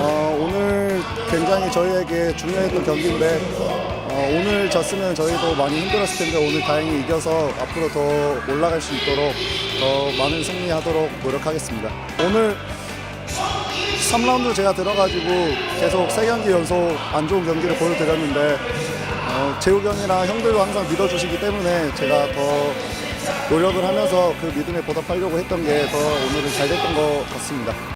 어, 굉장히 저희에게 중요했던 경기인데 어, 오늘 졌으면 저희도 많이 힘들었을 텐데 오늘 다행히 이겨서 앞으로 더 올라갈 수 있도록 더 많은 승리하도록 노력하겠습니다. 오늘 3라운드 제가 들어가지고 계속 세 경기 연속 안 좋은 경기를 보여드렸는데 어, 재욱이 형이랑 형들도 항상 믿어주시기 때문에 제가 더 노력을 하면서 그 믿음에 보답하려고 했던 게 더 오늘은 잘 됐던 것 같습니다.